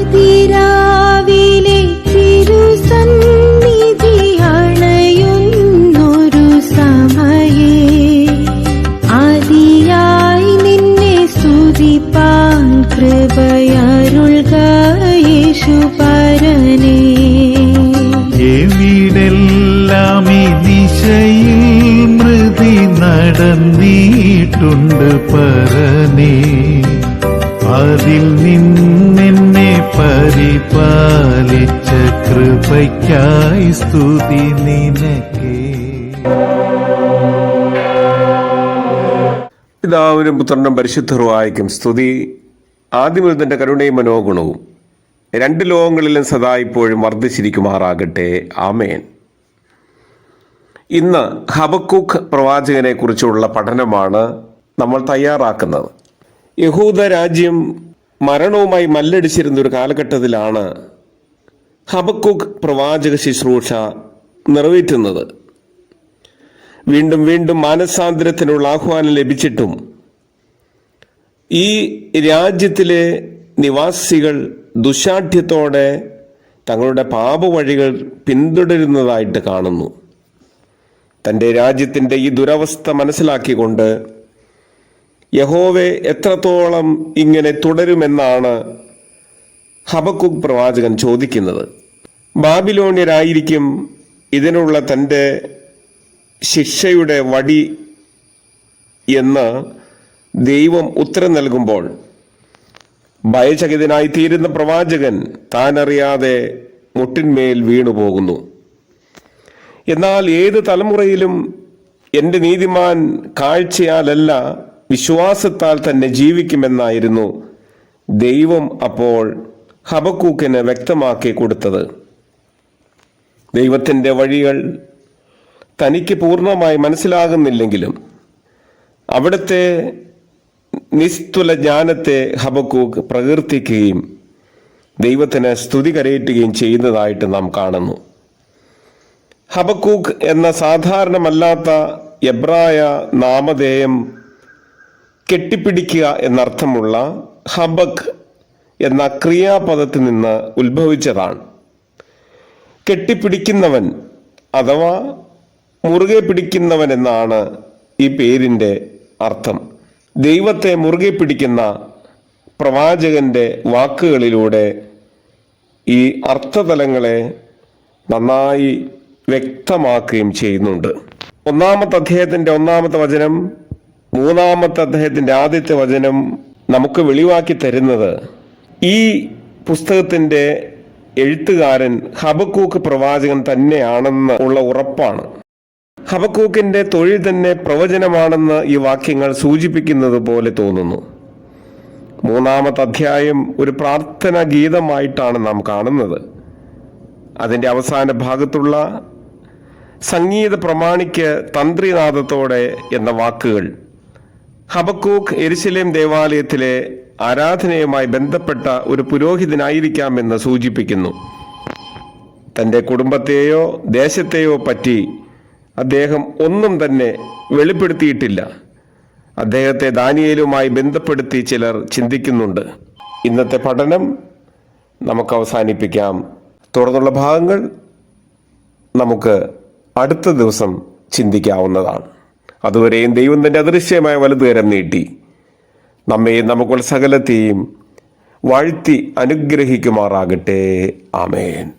അതിരാവിലെ തിരുസന്നിധി അണയുന്നൊരു സമയേ. ആദിയായി നിന്നെ സ്തുതിപ്പാൻ കൃപയരുൾക യേശുപരനേ എവിടെല്ലാം ഈ ദിശയിൽ മൃതി നടന്നിട്ടുണ്ട് പരനേ. അതിൽ നിന്നെന്നെ പരിപാലിച്ച കൃപയ്ക്കായി സ്തുതി നിനക്കേ. പിതാവിനും പുത്രനും പരിശുദ്ധറുവായിക്കും സ്തുതി. ആദ്യം തന്റെ കരുണയും മനോഗുണവും രണ്ട് ലോകങ്ങളിലും സദാ ഇപ്പോഴും വർദ്ധിച്ചിരിക്കുമാറാകട്ടെ. ആമേൻ. ഇന്ന് ഹബക്കുക്ക് പ്രവാചകനെ കുറിച്ചുള്ള പഠനമാണ് നമ്മൾ തയ്യാറാക്കുന്നത്. യഹൂദ രാജ്യം മരണവുമായി മല്ലടിച്ചിരുന്ന ഒരു കാലഘട്ടത്തിലാണ് ഹബക്കൂക്ക് പ്രവാചക ശുശ്രൂഷ നിറവേറ്റുന്നത്. വീണ്ടും വീണ്ടും മാനസാന്തരത്തിനുള്ള ആഹ്വാനം ലഭിച്ചിട്ടും ഈ രാജ്യത്തിലെ നിവാസികൾ ദുശാഠ്യത്തോടെ തങ്ങളുടെ പാപവഴികൾ പിന്തുടരുന്നതായിട്ട് കാണുന്നു. തന്റെ രാജ്യത്തിന്റെ ഈ ദുരവസ്ഥ മനസ്സിലാക്കിക്കൊണ്ട് യഹോവെ എത്രത്തോളം ഇങ്ങനെ തുടരുമെന്നാണ് ഹബക്കുക് പ്രവാചകൻ ചോദിക്കുന്നത്. ബാബിലോണ്യരായിരിക്കും ഇതിനുള്ള തന്റെ ശിക്ഷയുടെ വടി എന്ന് ദൈവം ഉത്തരം നൽകുമ്പോൾ ഭയചകിതനായി തീരുന്ന പ്രവാചകൻ താനറിയാതെ മുട്ടിന്മേൽ വീണുപോകുന്നു. എന്നാൽ ഏത് തലമുറയിലും എന്റെ നീതിമാൻ കാഴ്ചയാലല്ല വിശ്വാസത്താൽ തന്നെ ജീവിക്കുമെന്നായിരുന്നു ദൈവം അപ്പോൾ ഹബക്കൂക്കിന് വ്യക്തമാക്കി കൊടുത്തത്. ദൈവത്തിന്റെ വഴികൾ തനിക്ക് പൂർണമായി മനസ്സിലാകുന്നില്ലെങ്കിലും അവിടുത്തെ നിസ്തുല ജ്ഞാനത്തെ ഹബക്കൂക്ക് പ്രകീർത്തിക്കുകയും ദൈവത്തിന് സ്തുതി കരയറ്റുകയും ചെയ്യുന്നതായിട്ട് നാം കാണുന്നു. ഹബക്കൂക്ക് എന്ന സാധാരണമല്ലാത്ത എബ്രായ നാമധേയം കെട്ടിപ്പിടിക്കുക എന്നർത്ഥമുള്ള ഹബക് എന്ന ക്രിയാപദത്തിൽ നിന്ന് ഉത്ഭവിച്ചതാണ്. കെട്ടിപ്പിടിക്കുന്നവൻ അഥവാ മുറുകെ പിടിക്കുന്നവൻ എന്നാണ് ഈ പേരിന്റെ അർത്ഥം. ദൈവത്തെ മുറുകെ പിടിക്കുന്ന പ്രവാചകന്റെ വാക്കുകളിലൂടെ ഈ അർത്ഥതലങ്ങളെ നന്നായി വ്യക്തമാക്കുകയും ചെയ്യുന്നുണ്ട്. ഒന്നാമത്തെ അദ്ദേഹത്തിന്റെ ഒന്നാമത്തെ വചനം മൂന്നാമത്തെ അദ്ദേഹത്തിന്റെ ആദ്യത്തെ വചനം നമുക്ക് വെളിവാക്കി തരുന്നത് ഈ പുസ്തകത്തിന്റെ എഴുത്തുകാരൻ ഹബക്കൂക്ക് പ്രവാചകൻ തന്നെയാണെന്ന് ഉള്ള ഉറപ്പാണ്. ഹബക്കൂക്കിന്റെ തൊഴിൽ തന്നെ പ്രവചനമാണെന്ന് ഈ വാക്യങ്ങൾ സൂചിപ്പിക്കുന്നത് പോലെ തോന്നുന്നു. മൂന്നാമത്തെ അധ്യായം ഒരു പ്രാർത്ഥന ഗീതമായിട്ടാണ് നാം കാണുന്നത്. അതിന്റെ അവസാന ഭാഗത്തുള്ള സംഗീത പ്രമാണിക്ക് തന്ത്രിനാഥത്തോടെ എന്ന വാക്കുകൾ ഹബക്കൂക്ക് എരുസലേം ദേവാലയത്തിലെ ആരാധനയുമായി ബന്ധപ്പെട്ട ഒരു പുരോഹിതനായിരിക്കാമെന്ന് സൂചിപ്പിക്കുന്നു. തന്റെ കുടുംബത്തെയോ ദേശത്തെയോ പറ്റി അദ്ദേഹം ഒന്നും തന്നെ വെളിപ്പെടുത്തിയിട്ടില്ല. അദ്ദേഹത്തെ ദാനിയേലുമായി ബന്ധപ്പെടുത്തി ചിലർ ചിന്തിക്കുന്നുണ്ട്. ഇന്നത്തെ പഠനം നമുക്ക് അവസാനിപ്പിക്കാം തുടർന്നുള്ള ഭാഗങ്ങൾ നമുക്ക് അടുത്ത ദിവസം ചിന്തിക്കാവുന്നതാണ്. അതുവരെയും ദൈവം തന്റെ അദൃശ്യമായ വലുതുകരം നീട്ടി. നമ്മയും നമുക്കുള്ള സകലത്തെയും വാഴ്ത്തി അനുഗ്രഹിക്കുമാറാകട്ടെ. ആമേൻ.